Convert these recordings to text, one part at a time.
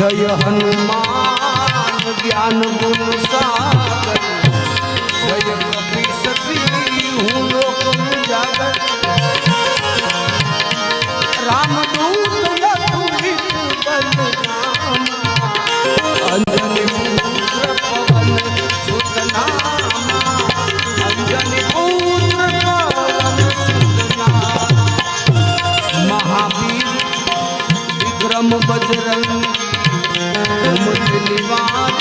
जय हनुमान ज्ञान गुण सागर जय कपि सती हूं लोक उजागर राम दूत लखु ही पुतल राम अंजनी पुत्र पवन सुत नाम। अंजनी पुत्र पवन सुत नाम। महावीर विक्रम बजरंगी। સુમતિ નિવાસ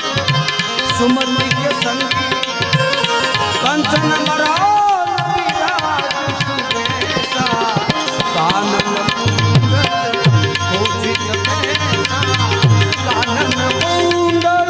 સુમતિ કે સંગી કંચન કાનન કુંડલ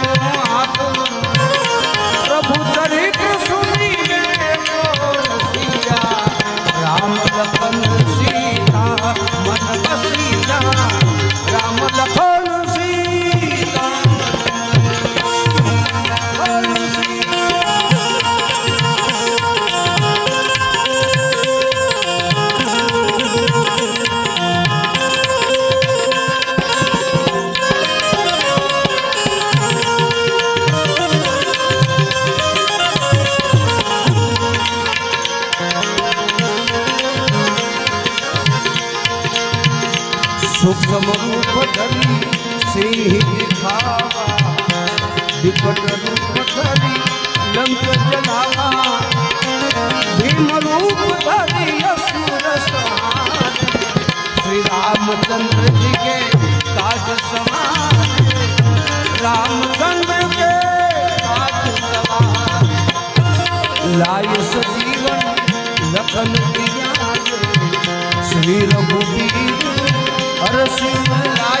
સૂક્ષ્મ રૂપ ધરી સિંહ દિખાવા વિકટ રૂપ ધરી લંક જલાવા ભીમ રૂપ ધરી અસુર શ્રી રામચંદ્ર જી કે કાજ સમાન રામચંદ્ર કે કાજ સમાન લાય સજીવન લખન शिवलाय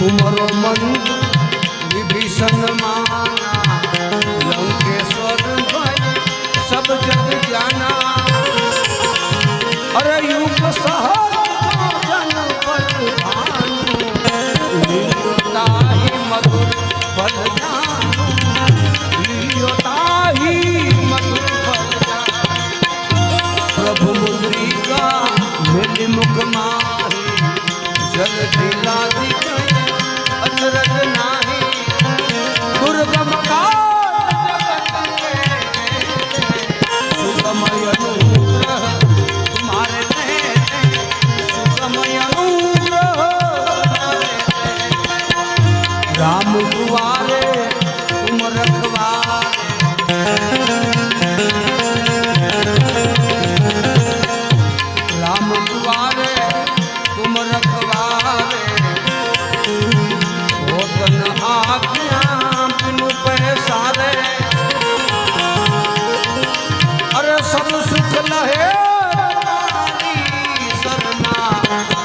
તુમરો મન વિભીષણ માના લંકેશ્વર ભય સબ જગ જ્ઞાના અરે યુગ સહ मुख माही जल दिला दिखा अचरज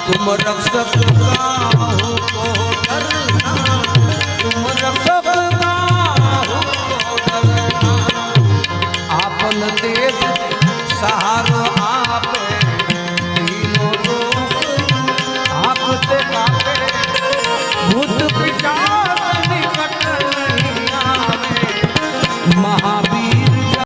तुम रक्षक काहू को डरना तुम रक्षक